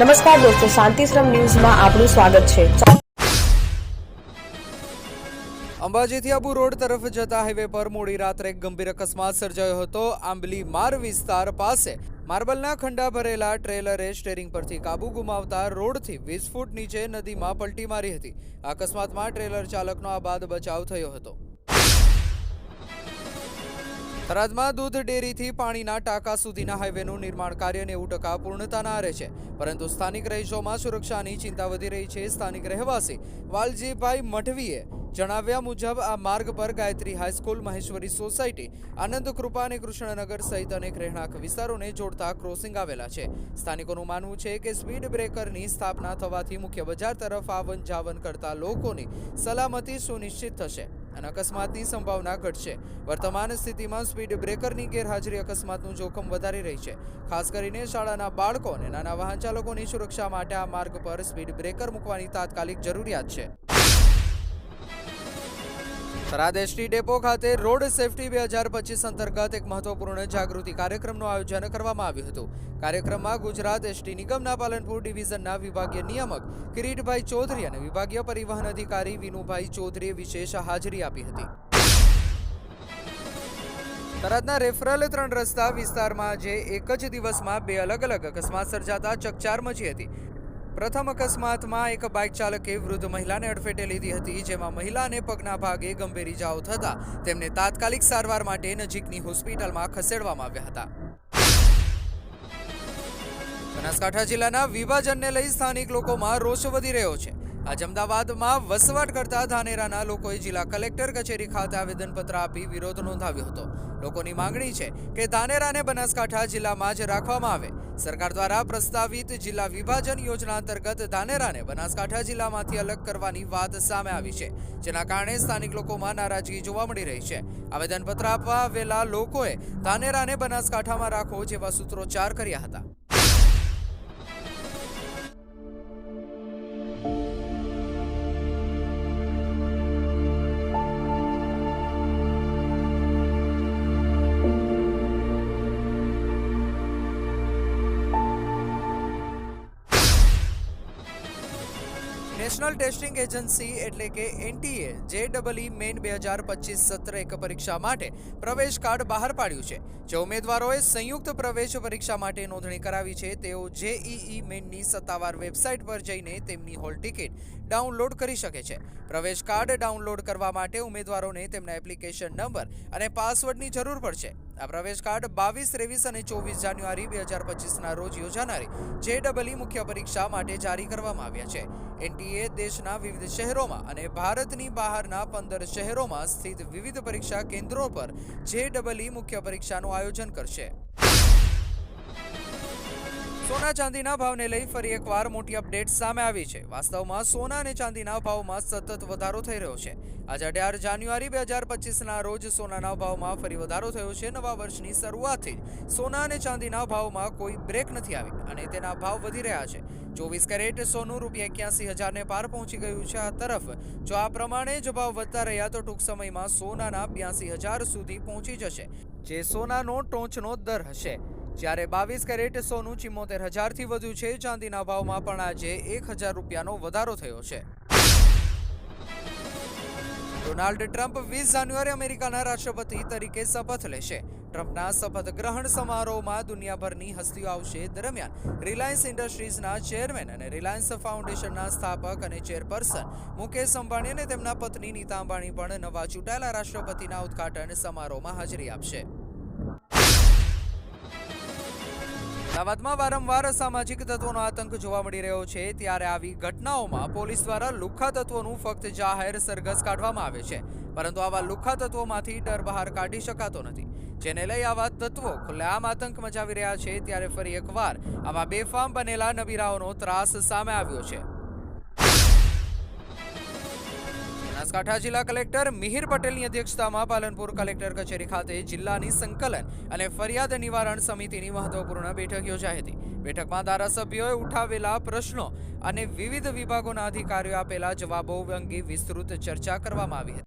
નમસ્કાર દોસ્તો, શાંતિશ્રમ ન્યૂઝમાં આપનું સ્વાગત છે. અંબાજીથી આબુ રોડ તરફ જતા હાઈવે પર મોડી રાત્રે ગંભીર અકસ્માત સર્જાયો હતો. આંબલી માર વિસ્તાર પાસે માર્બલના ખંડા ભરેલા ટ્રેલરે સ્ટેરિંગ પરથી કાબુ ગુમાવતા રોડથી વીસ ફૂટ નીચે નદીમાં પલટી મારી હતી. અકસ્માતમાં ટ્રેલર ચાલકનો આ બાદ બચાવ થયો હતો. થરાદમાં દૂધ ડેરીથી પાણીના ટાંકા સુધીના હાઈવેનું નિર્માણ કાર્ય નેવું ટકા પૂર્ણતાના આરે છે. પરંતુ સ્થાનિક રહીશોમાં સુરક્ષાની ચિંતા વધી રહી છે સ્થાનિક રહેવાસી. વાલજીભાઈ મઢવીએ જણાવ્યા મુજબ, આ માર્ગ પર Gayatri high school, Maheshwari society, Anand Krupa અને કૃષ્ણનગર સહિત અનેક રહેણાંક વિસ્તારોને જોડતા ક્રોસિંગ આવેલા છે. સ્થાનિકોનું માનવું છે કે સ્પીડ બ્રેકરની સ્થાપના થવાથી મુખ્ય બજાર તરફ આવન જાવન કરતા લોકોની સલામતી સુનિશ્ચિત થશે. અને અકસ્માતની સંભાવના ઘટશે. વર્તમાન સ્થિતિમાં સ્પીડ બ્રેકરની ગેરહાજરી અકસ્માતનું જોખમ વધારી રહી છે. ખાસ કરીને શાળાના બાળકો અને નાના વાહન ચાલકોની સુરક્ષા માટે આ માર્ગ પર સ્પીડ બ્રેકર મૂકવાની તાત્કાલિક જરૂરિયાત છે. થરાદ ડેપો ખાતે રોડ સેફટી બે હજાર પચીસ અંતર્ગત એક મહત્વપૂર્ણ જાગૃતિ કાર્યક્રમનું આયોજન કરવામાં આવ્યું હતું. કાર્યક્રમમાં ગુજરાત એસટી નિગમના પાલનપુર ડિવિઝનના વિભાગીય નિયામક કિરીટભાઈ ચૌધરી અને વિભાગીય પરિવહન અધિકારી વિનુભાઈ ચૌધરીએ વિશેષ હાજરી આપી હતી. થરાદના રેફરલ ત્રણ રસ્તા વિસ્તારમાં જે એક જ દિવસમાં બે અલગ અલગ અકસ્માત સર્જાતા ચકચાર મચી હતી. પ્રથમ અકસ્માતમાં એક બાઇક ચાલકે વૃદ્ધ મહિલાને અડફેટે લીધી હતી, જેમાં મહિલાને પગના ભાગે ગંભીર ઇજાઓ થતા તેમને તાત્કાલિક સારવાર માટે નજીકની હોસ્પિટલમાં ખસેડવામાં આવ્યા હતા. બનાસકાંઠા જિલ્લાના વિભાજનને લઈ સ્થાનિક લોકોમાં રોષ વધી રહ્યો છે. આજ અમદાવાદમાં વસવાટ કરતા ધાનેરાના લોકોએ જિલ્લા કલેક્ટર કચેરી ખાતે આવેદનપત્ર આપી વિરોધ નોંધાવ્યો હતો. લોકોની માંગણી છે કે ધાનેરાને બનાસકાંઠા જિલ્લામાં જ રાખવામાં આવે. સરકાર દ્વારા પ્રસ્તાવિત જિલ્લા વિભાજન યોજના અંતર્ગત ધાનેરાને બનાસકાંઠા જિલ્લામાંથી અલગ કરવાની વાત સામે આવી છે, જેના કારણે સ્થાનિક લોકોમાં નારાજગી જોવા મળી રહી છે. આવેદનપત્ર આપવા આવેલા લોકોએ ધાનેરાને બનાસકાંઠામાં રાખો જેવા સૂત્રોચ્ચાર કર્યા હતા. નેશનલ ટેસ્ટિંગ એજન્સી એટલે કે એનટીએ જે ડબલઈ મેન બે હજાર પચીસ સત્ર એક પરીક્ષા માટે પ્રવેશ કાર્ડ બહાર પાડ્યું છે. જે ઉમેદવારોએ સંયુક્ત પ્રવેશ પરીક્ષા માટે નોંધણી કરાવી છે, તેઓ જેઈઈ મેનની સત્તાવાર વેબસાઇટ પર જઈને તેમની હોલ ટિકિટ ડાઉનલોડ કરી શકે છે. પ્રવેશ કાર્ડ ડાઉનલોડ કરવા માટે ઉમેદવારોને તેમના એપ્લિકેશન નંબર અને પાસવર્ડની જરૂર પડશે. આ પ્રવેશ કાર્ડ બાવીસ, ત્રેવીસ અને ચોવીસ જાન્યુઆરી બે હજાર પચીસના રોજ યોજાનારી જે ડબલઈ મુખ્ય પરીક્ષા માટે જારી કરવામાં આવ્યા છે. એનટીએ દેશના વિવિધ શહેરોમાં અને ભારતની બહારના પંદર શહેરોમાં સ્થિત વિવિધ પરીક્ષા કેન્દ્રો પર જે ડબલઈ મુખ્ય પરીક્ષાનું આયોજન કરશે. સોના ચાંદીના ભાવને લઈ ફરી એકવાર મોટી અપડેટ સામે આવી છે. વાસ્તવમાં સોના અને ચાંદીના ભાવમાં સતત વધારો થઈ રહ્યો છે. આજે અઢાર જાન્યુઆરી બે હજાર પચીસના રોજ સોનાના ભાવમાં ફરી વધારો થયો છે. નવા વર્ષની શરૂઆતથી સોના અને ચાંદીના ભાવમાં કોઈ બ્રેક નથી આવી અને તેના ભાવ વધી રહ્યા છે. ચોવીસ કેરેટ સોનું રૂપિયા એક્યાસી હજારને પાર પહોંચી ગયું છે આ તરફ. જો આ પ્રમાણે જ ભાવ વધતા રહ્યા તો ટૂંક સમયમાં સોનાના બ્યાસી હજાર સુધી પહોંચી જશે. જે સોનાનો ટોચનો દર હશે. જ્યારે બાવીસ કેરેટ સોનું ચિમ્મોતેર હજારથી વધુ છે, ચાંદીના ભાવમાં પણ આજે એક હજાર રૂપિયાનો વધારો થયો છે. ડોનાલ્ડ ટ્રમ્પ વીસ જાન્યુઆરી અમેરિકાના રાષ્ટ્રપતિ તરીકે શપથ લેશે. ટ્રમ્પના શપથ ગ્રહણ સમારોહમાં દુનિયાભરની હસ્તીઓ આવશે. દરમિયાન રિલાયન્સ ઇન્ડસ્ટ્રીઝના ચેરમેન અને રિલાયન્સ ફાઉન્ડેશનના સ્થાપક અને ચેરપર્સન મુકેશ અંબાણી અને તેમના પત્ની નીતા અંબાણી પણ નવા ચૂંટાયેલા રાષ્ટ્રપતિના ઉદ્ઘાટન સમારોહમાં હાજરી આપશે. અમદાવાદમાં વારંવાર સામાજિક તત્વોનો આતંક જોવા મળી રહ્યો છે, ત્યારે આવી ઘટનાઓમાં પોલીસ દ્વારા લુખ્ખા તત્વોનું ફક્ત જાહેર સરઘસ કાઢવામાં આવે છે. પરંતુ આવા લુખ્ખા તત્વોમાંથી ડર બહાર કાઢી શકાતો નથી. જેને લઈ આવા તત્વો ખુલ્લેઆમ આતંક મચાવી રહ્યા છે, ત્યારે ફરી એકવાર આવા બેફામ બનેલા નબીરાઓનો ત્રાસ સામે આવ્યો છે. બનાસકાંઠા જિલ્લા કલેક્ટર મિહિર પટેલની અધ્યક્ષતામાં પાલનપુર કલેક્ટર કચેરી ખાતે જિલ્લાની સંકલન અને ફરિયાદ નિવારણ સમિતિની મહત્વપૂર્ણ બેઠક યોજાઈ હતી. બેઠકમાં ધારાસભ્યોએ ઉઠાવેલા પ્રશ્નો અને વિવિધ વિભાગોના અધિકારીઓ આપેલા જવાબો અંગે વિસ્તૃત ચર્ચા કરવામાં આવી હતી.